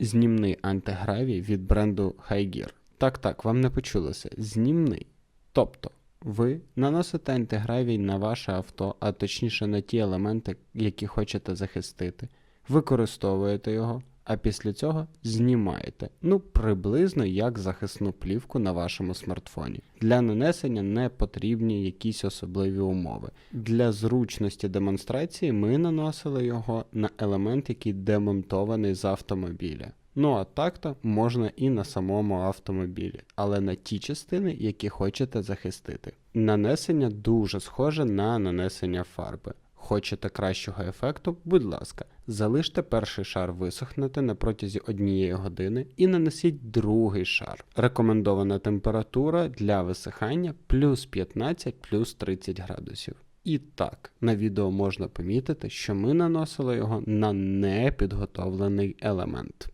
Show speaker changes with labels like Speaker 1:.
Speaker 1: Знімний антигравій від бренду Хайгір. Так, так, вам не почулося. Знімний. Тобто, ви наносите антигравій на ваше авто, а точніше на ті елементи, які хочете захистити, використовуєте його, а після цього знімаєте. Ну, приблизно як захисну плівку на вашому смартфоні. Для нанесення не потрібні якісь особливі умови. Для зручності демонстрації ми наносили його на елемент, який демонтований з автомобіля. Ну а так-то можна і на самому автомобілі, але на ті частини, які хочете захистити. Нанесення дуже схоже на нанесення фарби. Хочете кращого ефекту, будь ласка, залиште перший шар висохнути на протязі однієї години і нанесіть другий шар. Рекомендована температура для висихання плюс 15 плюс 30 градусів. І так, на відео можна помітити, що ми наносили його на непідготовлений елемент.